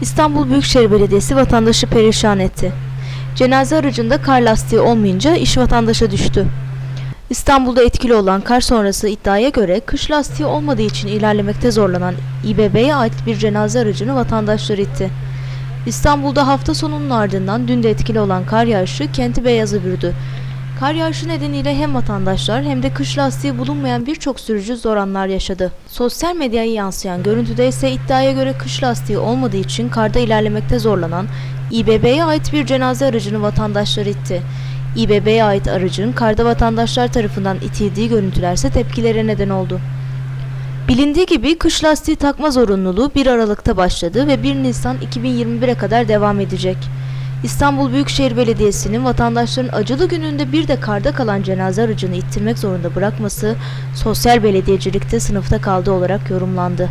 İstanbul Büyükşehir Belediyesi vatandaşı perişan etti. Cenaze aracında kar lastiği olmayınca iş vatandaşa düştü. İstanbul'da etkili olan kar sonrası iddiaya göre kış lastiği olmadığı için ilerlemekte zorlanan İBB'ye ait bir cenaze aracını vatandaşlar itti. İstanbul'da hafta sonunun ardından dün de etkili olan kar yağışı kenti beyaza bürüdü. Kar yağışı nedeniyle hem vatandaşlar hem de kış lastiği bulunmayan birçok sürücü zor anlar yaşadı. Sosyal medyaya yansıyan görüntüde ise iddiaya göre kış lastiği olmadığı için karda ilerlemekte zorlanan İBB'ye ait bir cenaze aracını vatandaşlar itti. İBB'ye ait aracın karda vatandaşlar tarafından itildiği görüntülerse tepkilere neden oldu. Bilindiği gibi kış lastiği takma zorunluluğu 1 Aralık'ta başladı ve 1 Nisan 2021'e kadar devam edecek. İstanbul Büyükşehir Belediyesi'nin vatandaşların acılı gününde bir de karda kalan cenaze aracını ittirmek zorunda bırakması sosyal belediyecilikte sınıfta kaldı olarak yorumlandı.